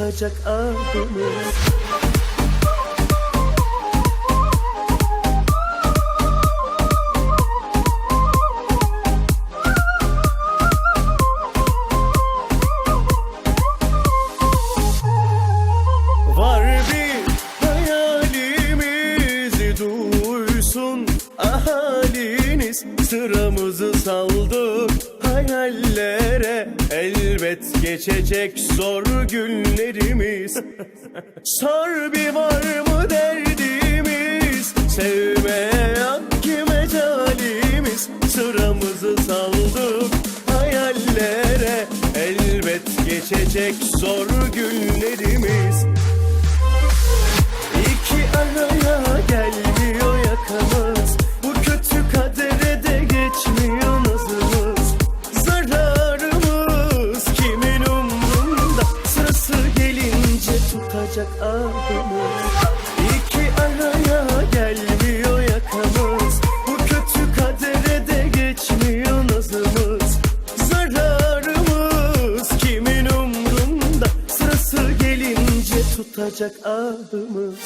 tutacak ahımız Var bir hayalimiz duysun ahaliniz Sıramızı saldık hayallere Elbet geçecek zor günlerimiz. Sor bir var mı derdimiz? Sevmeye ki mecalimiz Sıramızı saldık hayallere Elbet geçecek zor günlerimiz tutacak ahımız İki araya gelmiyor yakamız. Bu kötü kadere de geçmiyor nazımız. Zararımız kimin umrunda? Sırası gelince tutacak ahımız